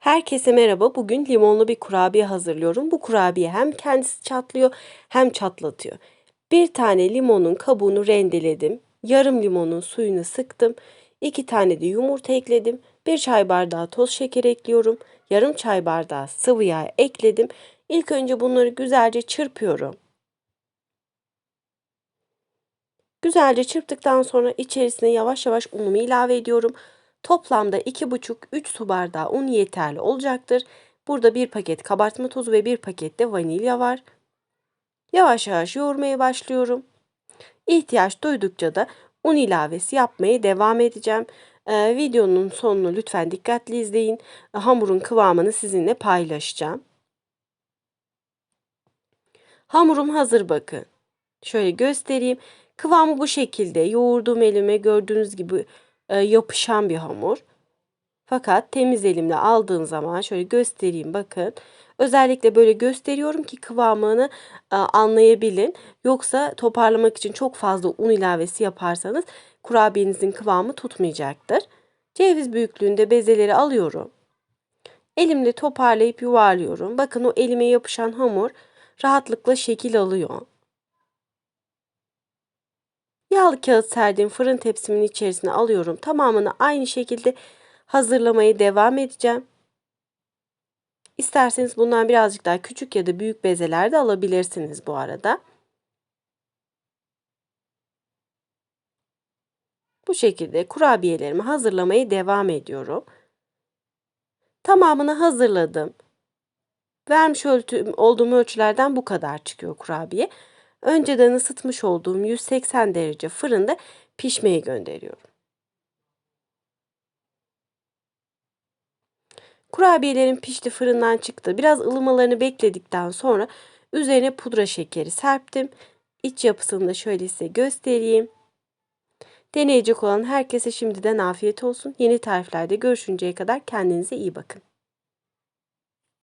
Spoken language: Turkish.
Herkese merhaba. Bugün limonlu bir kurabiye hazırlıyorum. Bu kurabiye hem kendisi çatlıyor hem çatlatıyor. Bir tane limonun kabuğunu rendeledim. Yarım limonun suyunu sıktım. İki tane de yumurta ekledim. Bir çay bardağı toz şeker ekliyorum. Yarım çay bardağı sıvı yağ ekledim. İlk önce bunları güzelce çırpıyorum. Güzelce çırptıktan sonra içerisine yavaş yavaş unumu ilave ediyorum. Toplamda 2,5-3 su bardağı un yeterli olacaktır. Burada bir paket kabartma tozu ve bir paket de vanilya var. Yavaş yavaş yoğurmaya başlıyorum. İhtiyaç duydukça da un ilavesi yapmaya devam edeceğim. Ee, videonun sonunu lütfen dikkatli izleyin. Hamurun kıvamını sizinle paylaşacağım. Hamurum hazır bakın. Şöyle göstereyim. Kıvamı bu şekilde. Yoğurduğum elime gördüğünüz gibi e, yapışan bir hamur. Fakat temiz elimle aldığım zaman şöyle göstereyim bakın. Özellikle böyle gösteriyorum ki kıvamını e, anlayabilin. Yoksa toparlamak için çok fazla un ilavesi yaparsanız kurabiyenizin kıvamı tutmayacaktır. Ceviz büyüklüğünde bezeleri alıyorum. Elimle toparlayıp yuvarlıyorum. Bakın o elime yapışan hamur rahatlıkla şekil alıyor. Yağlı kağıt serdiğim fırın tepsimin içerisine alıyorum. Tamamını aynı şekilde hazırlamaya devam edeceğim. İsterseniz bundan birazcık daha küçük ya da büyük bezeler de alabilirsiniz bu arada. Bu şekilde kurabiyelerimi hazırlamaya devam ediyorum. Tamamını hazırladım. Vermiş olduğum ölçülerden bu kadar çıkıyor kurabiye. Önceden ısıtmış olduğum 180 derece fırında pişmeye gönderiyorum. Kurabiyelerim pişti fırından çıktı. Biraz ılımalarını bekledikten sonra üzerine pudra şekeri serptim. İç yapısını da şöyle size göstereyim. Deneyecek olan herkese şimdiden afiyet olsun. Yeni tariflerde görüşünceye kadar kendinize iyi bakın.